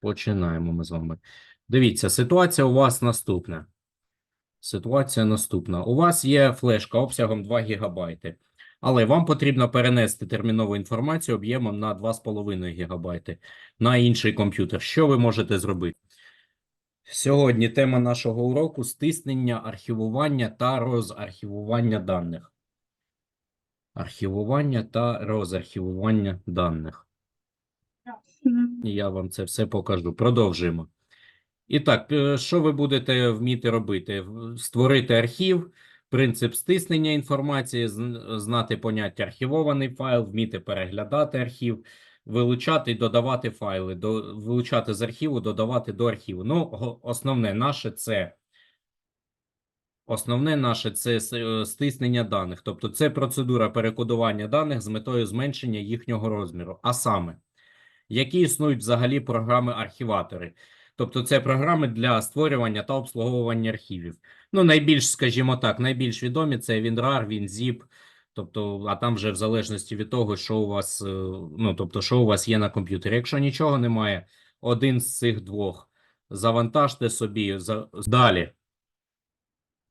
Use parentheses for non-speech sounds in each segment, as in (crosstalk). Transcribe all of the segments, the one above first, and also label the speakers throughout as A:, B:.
A: Починаємо ми з вами. Дивіться, ситуація у вас наступна. Ситуація наступна. У вас є флешка обсягом 2 ГБ, але вам потрібно перенести термінову інформацію об'ємом на 2,5 ГБ на інший комп'ютер. Що ви можете зробити? Сьогодні тема нашого уроку стиснення, архівування та розархівування даних. Архівування та розархівування даних. І Я вам це все покажу. Продовжуємо. І так, е, що ви будете вміти робити? Створити архів, принцип стиснення інформації, знати поняття архівований файл, вміти переглядати архів, вилучати і додавати файли, до, вилучати з архіву, додавати до архіву. Ну, основне наше це Основне наше це е, стиснення даних, тобто це процедура перекодування даних з метою зменшення їхнього розміру. А саме, які існують взагалі програми-архіватори. Тобто це програми для створювання та обслуговування архівів. Ну, найбільш, скажімо так, найбільш відомі це WinRAR, WinZip, тобто, а там вже в залежності від того, що у вас, е, ну, тобто, що у вас є на комп'ютері. Якщо нічого немає, один з цих двох завантажте собі. Далі.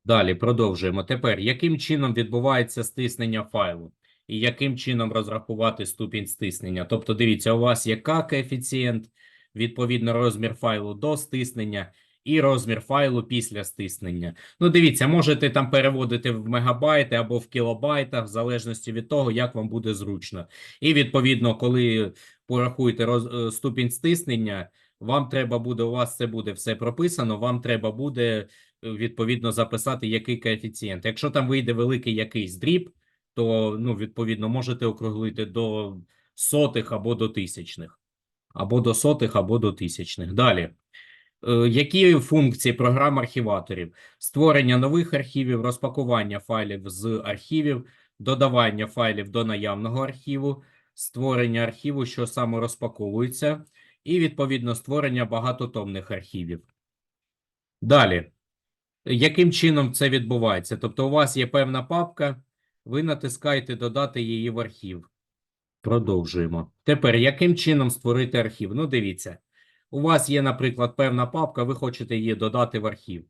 A: Далі продовжуємо. Тепер, яким чином відбувається стиснення файлу? І яким чином розрахувати ступінь стиснення? Тобто, дивіться, у вас є К коефіцієнт, відповідно, розмір файлу до стиснення і розмір файлу після стиснення. Ну, дивіться, можете там переводити в мегабайти або в кілобайтах, в залежності від того, як вам буде зручно. І відповідно, коли порахуєте роз... е, ступінь стиснення, вам треба буде, у вас це буде все прописано, вам треба буде е, відповідно записати, який коефіцієнт. Якщо там вийде великий якийсь дріб, то ну, відповідно можете округлити до сотих або до тисячних, або до сотих, або до тисячних. Далі. Е, Які функції програм архіваторів? Створення нових архівів, розпакування файлів з архівів, додавання файлів до наявного архіву, створення архіву, що саморозпаковується, і відповідно створення багатотомних архівів. Далі. Яким чином це відбувається? Тобто, у вас є певна папка, ви натискаєте додати її в архів. Продовжуємо. Тепер, яким чином створити архів? Ну, дивіться, у вас є, наприклад, певна папка, ви хочете її додати в архів.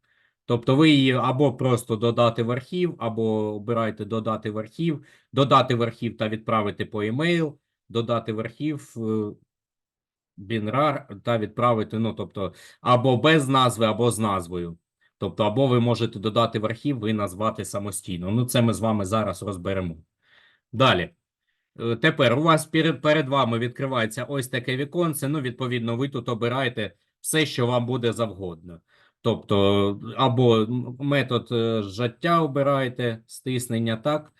A: Тобто, ви її або просто додати в архів, або обираєте додати в архів, додати в архів та відправити по емейл, додати в архів е, та відправити, ну, тобто, або без назви, або з назвою. Тобто, або ви можете додати в архів, ви назвати самостійно. Ну, це ми з вами зараз розберемо. Далі. Е, Тепер у вас перед, вами відкривається ось таке віконце. Ну, відповідно, ви тут обираєте все, що вам буде завгодно. Тобто, або метод е, зжаття обираєте, стиснення, так.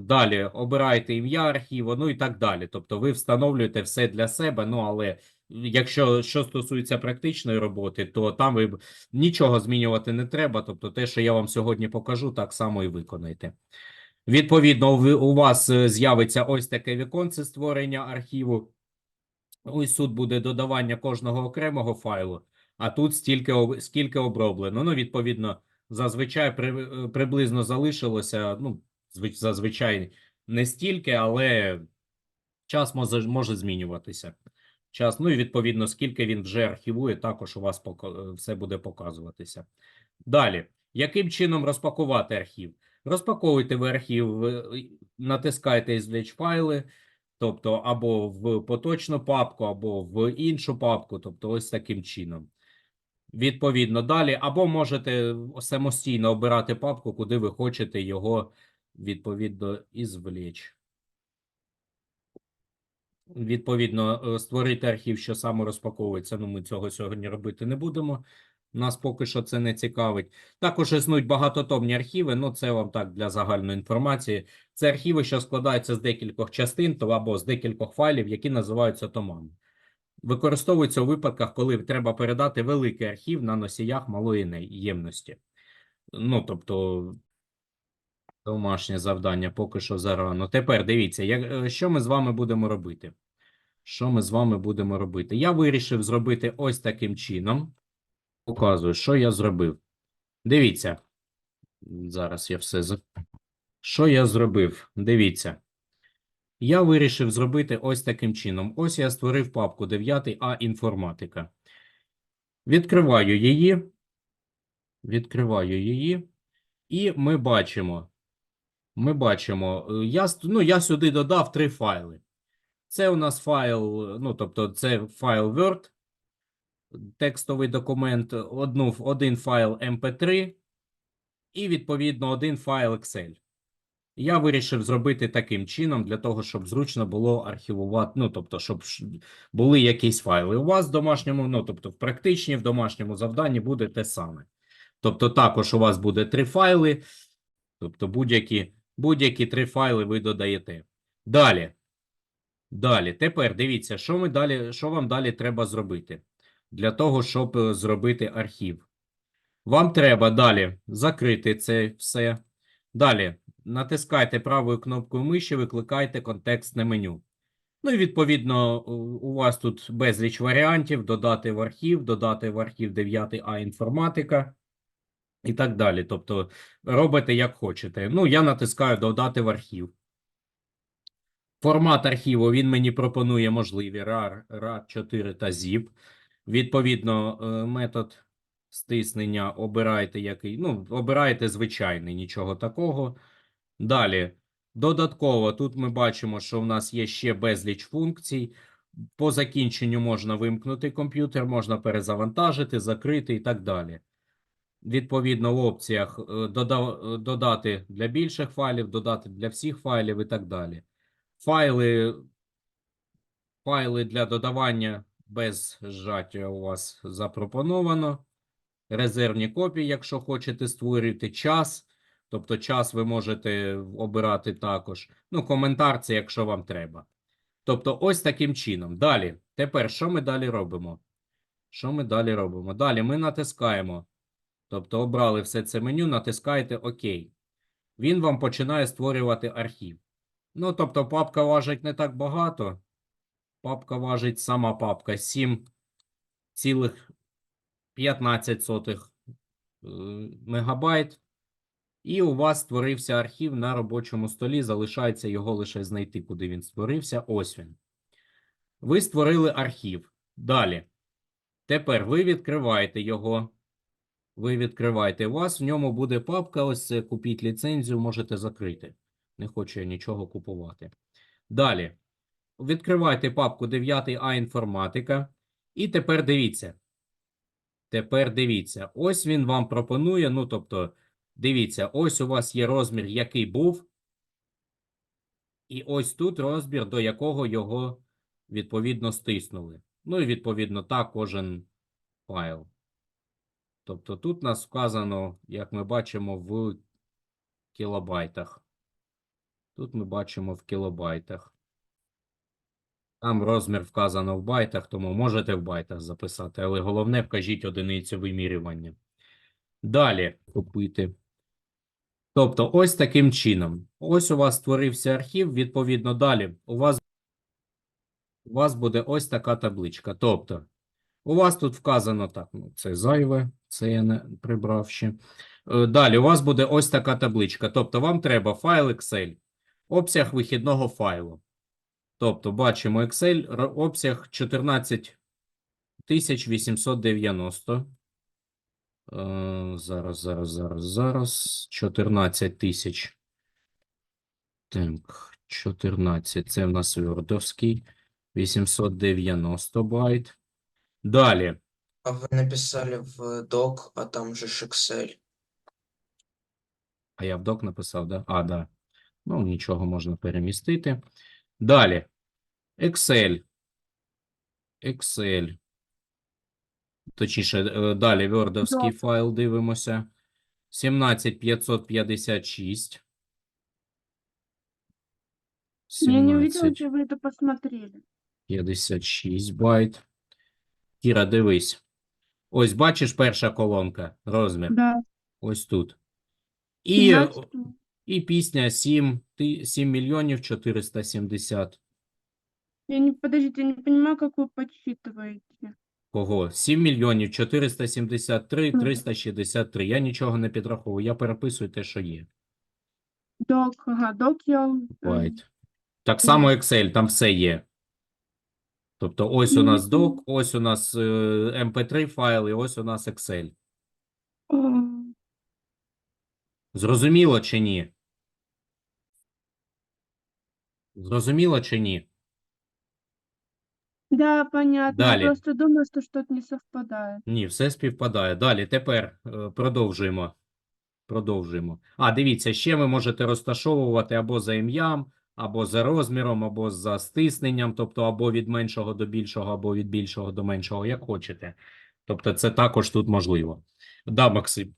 A: Далі обираєте ім'я архіву, ну і так далі. Тобто, ви встановлюєте все для себе. Ну, але якщо що стосується практичної роботи, то там ви нічого змінювати не треба. Тобто, те, що я вам сьогодні покажу, так само і виконайте. Відповідно, у вас е, з'явиться ось таке віконце створення архіву. Ось тут буде додавання кожного окремого файлу, а тут стільки, скільки оброблено. Ну, відповідно, зазвичай при, е, приблизно залишилося, ну, звич- зазвичай не стільки, але час може, може змінюватися. Час, ну і відповідно, скільки він вже архівує, також у вас е, все буде показуватися. Далі, яким чином розпакувати архів? Розпаковуйте ви архів, ви натискаєте файли, тобто або в поточну папку, або в іншу папку, тобто ось таким чином. Відповідно, далі, або можете самостійно обирати папку, куди ви хочете його відповідно ізвлечь. Відповідно, е, створити архів, що саморозпаковується. Ну, ми цього сьогодні робити не будемо. Нас поки що це не цікавить. Також існують багатотомні архіви. Ну, це вам так для загальної інформації. Це архіви, що складаються з декількох частин то або з декількох файлів, які називаються томами. Використовуються у випадках, коли треба передати великий архів на носіях малої не- ємності. Ну, тобто, домашнє завдання поки що зарано. Тепер дивіться, як, е, що ми з вами будемо робити. Що ми з вами будемо робити? Я вирішив зробити ось таким чином. Показую, що я зробив. Дивіться. Зараз я все. Що я зробив? Дивіться. Я вирішив зробити ось таким чином. Ось я створив папку 9А інформатика. Відкриваю її. Відкриваю її. І ми бачимо. Ми бачимо. е, Я, ну, я сюди додав три файли. Це у нас файл, ну, тобто, це файл Word, текстовий документ, одну, один файл MP3 і, відповідно, один файл Excel. Я вирішив зробити таким чином, для того, щоб зручно було архівувати, ну, тобто, щоб були якісь файли. У вас в домашньому, ну, тобто, в практичній, в домашньому завданні буде те саме. Тобто, також у вас буде три файли, тобто будь-які, будь-які три файли ви додаєте. Далі. Далі. Тепер дивіться, що ми далі, що вам далі треба зробити для того, щоб е, зробити архів. Вам треба далі закрити це все. Далі натискайте правою кнопкою миші, викликайте контекстне меню. Ну і відповідно, у у вас тут безліч варіантів: додати в архів, додати в архів 9А інформатика і так далі. Тобто робите як хочете. Ну, я натискаю додати в архів. Формат архіву він мені пропонує можливі RAR, RAR4 та ZIP. Відповідно, е, метод стиснення обирайте який. Ну, обирайте звичайний, нічого такого. Далі. Додатково, тут ми бачимо, що в нас є ще безліч функцій. По закінченню можна вимкнути комп'ютер, можна перезавантажити, закрити і так далі. Відповідно, в опціях е, е, додати для більших файлів, додати для всіх файлів і так далі. Файли, файли для додавання без зжаття у вас запропоновано. Резервні копії, якщо хочете створити час. Тобто час ви можете обирати також. Ну, коментар це якщо вам треба. Тобто, ось таким чином. Далі. Тепер, що ми далі робимо? Що ми далі робимо? Далі ми натискаємо. Тобто, обрали все це меню, натискаєте ОК. Він вам починає створювати архів. Ну, тобто, папка важить не так багато. Папка важить сама папка 7,15 е, мегабайт. І у вас створився архів на робочому столі. Залишається його лише знайти, куди він створився. Ось він. Ви створили архів. Далі. Тепер ви відкриваєте його. Ви відкриваєте. У вас в ньому буде папка. Ось купіть ліцензію, можете закрити. Не хочу я нічого купувати. Далі. Відкривайте папку 9А інформатика. І тепер дивіться. Тепер дивіться. Ось він вам пропонує. Ну, тобто. Дивіться, ось у вас є розмір, який був. І ось тут розмір, до якого його відповідно стиснули. Ну і відповідно так кожен файл. Тобто тут нас вказано, як ми бачимо, в кілобайтах. Тут ми бачимо в кілобайтах. Там розмір вказано в байтах, тому можете в байтах записати, але головне вкажіть одиницю вимірювання. Далі купити. Тобто, ось таким чином. Ось у вас створився архів, відповідно, далі у вас, у вас буде ось така табличка. Тобто, у вас тут вказано так, ну, це зайве, це я не прибрав ще. Е, Далі у вас буде ось така табличка. Тобто, вам треба файл Excel, обсяг вихідного файлу. Тобто, бачимо Excel, обсяг 14890. Е, Зараз, зараз, зараз, зараз. 14 тисяч. Так, 14. Це в нас Wordовський. 890 байт. Далі.
B: А вы написали в док, а там же ж Excel.
A: А я в док написав, да? А, да. Ну, нічого можна перемістити. Далі. Excel. Excel. Точніше, е, далі Wordовський файл дивимося. 17556.
C: Я не увидела,
A: 17.
C: что вы это посмотрели.
A: 56 байт. Кіра, дивись. Ось бачиш перша колонка, розмір.
C: Да.
A: Ось тут. І, і пісня 7, 7 мільйонів 470.
C: Я не, подождите, я не понимаю, как вы подсчитываете.
A: Кого? 7 мільйонів 473 363. Я нічого не підраховую, я переписую те, що є.
C: Док, ага, док я... м,
A: Так само Excel, там все є. Тобто ось у нас док, ось у нас е, MP3 файл і ось у нас Excel. Зрозуміло чи ні? Зрозуміло чи ні?
C: Да, понятно.
A: Далее.
C: Я просто думаю, что что-то не совпадает.
A: Ні, все співпадає. Далі, тепер е, продовжуємо. Продовжуємо. А, дивіться, ще ви можете розташовувати або за ім'ям, або за розміром, або за стисненням, тобто або від меншого до більшого, або від більшого до меншого, як хочете. Тобто це також тут можливо. Да, Максим.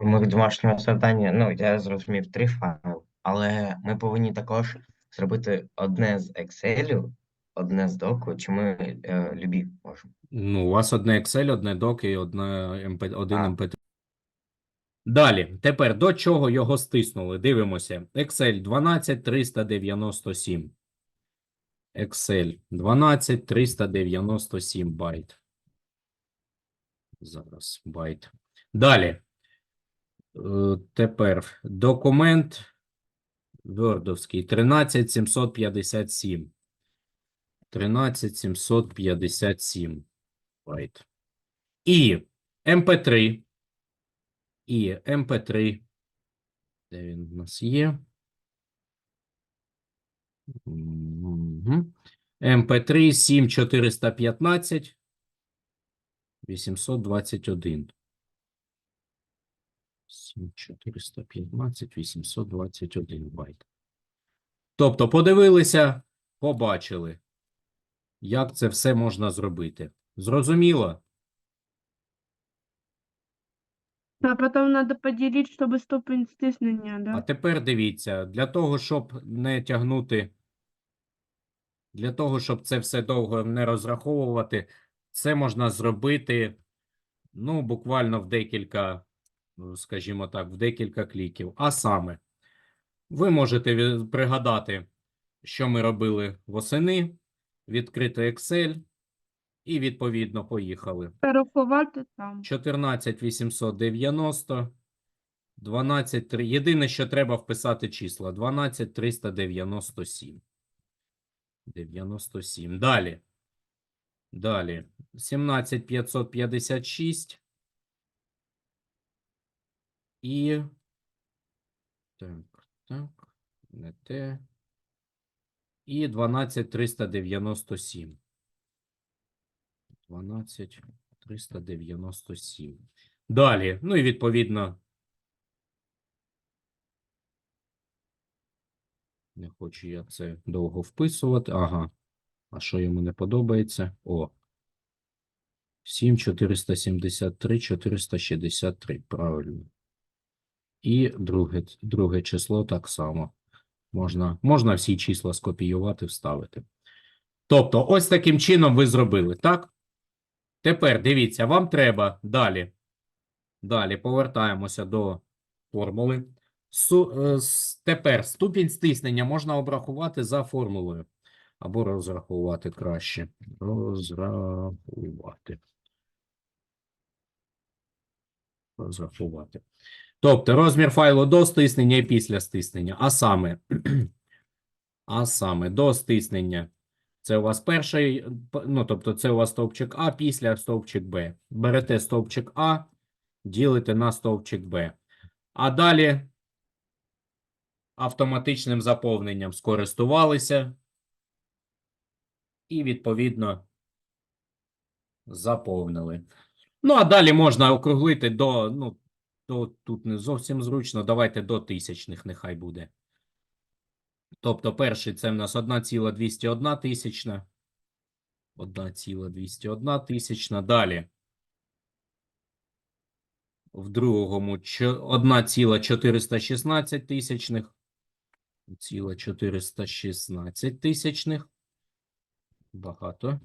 D: У моїх домашнього завдання, ну, я зрозумів три файли, але ми повинні також зробити одне з Excel, одне з доку, чи ми е, любі можемо.
A: Ну, у вас одне Excel, одне док і одне MP, один
D: А.
A: MP3. Далі, тепер до чого його стиснули? Дивимося. Excel 12397. Excel 12397 байт. Зараз байт. Далі. Е, Тепер документ Wordовський 13757. 13757 байт. І MP3. І MP3. Де він у нас є? Мгм. MP3 7415 821. 7415 821 байт. Тобто подивилися, побачили, як це все можна зробити. Зрозуміло?
C: А потом надо поделить, чтобы ступень стиснения,
A: А тепер дивіться, для того, щоб не тягнути, для того, щоб це все довго не розраховувати, це можна зробити, ну, буквально в декілька, ну, скажімо так, в декілька кліків. А саме, ви можете пригадати, що ми робили восени, відкрити Excel і, відповідно, поїхали.
C: Порахувати там.
A: 14890, 12, єдине, що треба вписати числа, 12397. 97. Далі. Далі. 17556. І. Так, так. Не те. І 12397. 12397. Далі. Ну і відповідно. Не хочу я це довго вписувати. Ага. А що йому не подобається? О. 7, 473, 463. Правильно. І друге, друге число так само. Можна, можна всі числа скопіювати, вставити. Тобто, ось таким чином ви зробили, так? Тепер дивіться, вам треба далі. Далі повертаємося до формули. Е, тепер ступінь стиснення можна обрахувати за формулою. Або розрахувати краще. Розрахувати. Розрахувати. Тобто розмір файлу до стиснення і після стиснення. А саме, (clears throat) а саме до стиснення. Це у вас перший, ну, тобто це у вас стовпчик А, після стовпчик Б. Берете стовпчик А, ділите на стовпчик Б. А далі автоматичним заповненням скористувалися і, відповідно, заповнили. Ну, а далі можна округлити до, ну, до, тут не зовсім зручно, давайте до тисячних нехай буде. Тобто перший це в нас 1,201 тисячна. 1,201 тисячна. Далі. В другому 1,416 тисячних. 1,416 тисячних. Багато.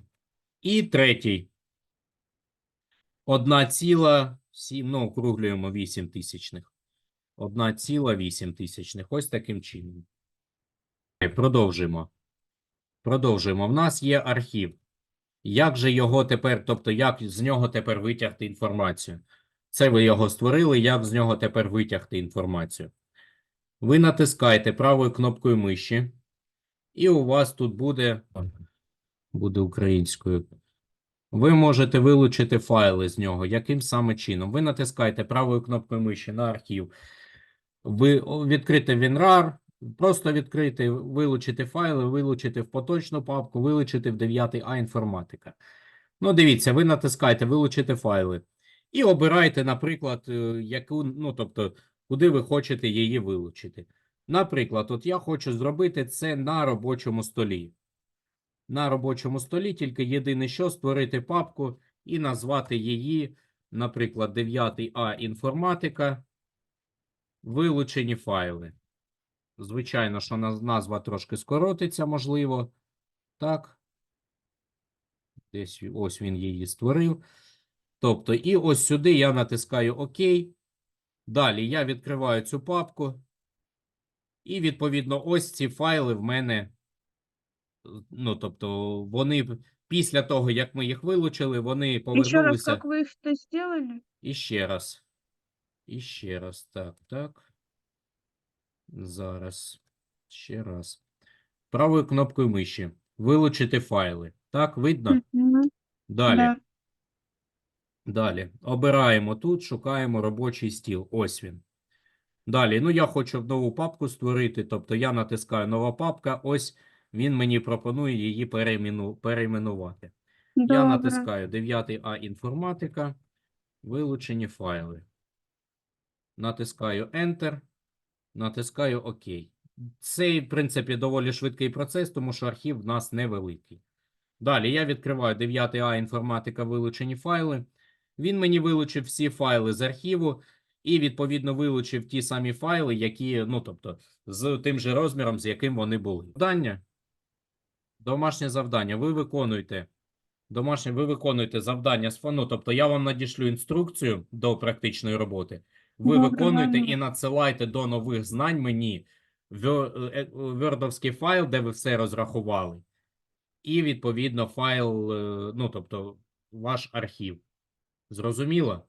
A: І третій. 1,7, ну, округлюємо 8 тисячних. 1,8 тисячних. Ось таким чином. Продовжуємо. Продовжуємо. В нас є архів. Як же його тепер, тобто, як з нього тепер витягти інформацію? Це ви його створили, як з нього тепер витягти інформацію? Ви натискаєте правою кнопкою миші, і у вас тут буде буде українською. Ви можете вилучити файли з нього. Яким саме чином? Ви натискаєте правою кнопкою миші на архів. Ви відкрите WinRAR, просто відкрити, вилучити файли, вилучити в поточну папку, вилучити в 9А інформатика. Ну, дивіться, ви натискаєте вилучити файли і обираєте, наприклад, е, яку, ну, тобто, куди ви хочете її вилучити. Наприклад, от я хочу зробити це на робочому столі. На робочому столі тільки єдине що створити папку і назвати її, наприклад, 9А інформатика, вилучені файли. Звичайно, що назва трошки скоротиться, можливо. Так. Десь ось він її створив. Тобто, і ось сюди я натискаю ОК. Далі я відкриваю цю папку. І, відповідно, ось ці файли в мене. Ну, тобто, вони після того, як ми їх вилучили, вони
C: Еще раз,
A: повернулися.
C: как вы их это сделали?
A: І ще раз. І ще раз. Так, так. Зараз. Ще раз. Правою кнопкою миші. Вилучити файли. Так, видно? Далі.
C: Да.
A: Далі. Обираємо тут, шукаємо робочий стіл. Ось він. Далі. Ну, я хочу нову папку створити. Тобто я натискаю нова папка. Ось він мені пропонує її переймену... перейменувати. Я натискаю 9А інформатика. Вилучені файли. Натискаю Enter. Натискаю ОК. Цей, в принципі, доволі швидкий процес, тому що архів в нас невеликий. Далі я відкриваю 9А інформатика вилучені файли. Він мені вилучив всі файли з архіву і, відповідно, вилучив ті самі файли, які, ну, тобто, з тим же розміром, з яким вони були. Завдання. Домашнє завдання. Ви виконуєте. Домашнє, ви виконуєте завдання з фону. Тобто, я вам надішлю інструкцію до практичної роботи. Ви
C: ну,
A: виконуєте і надсилайте до нових знань мені вьо- е, файл, де ви все розрахували. І, відповідно, файл, е, ну, тобто, ваш архів. Зрозуміло?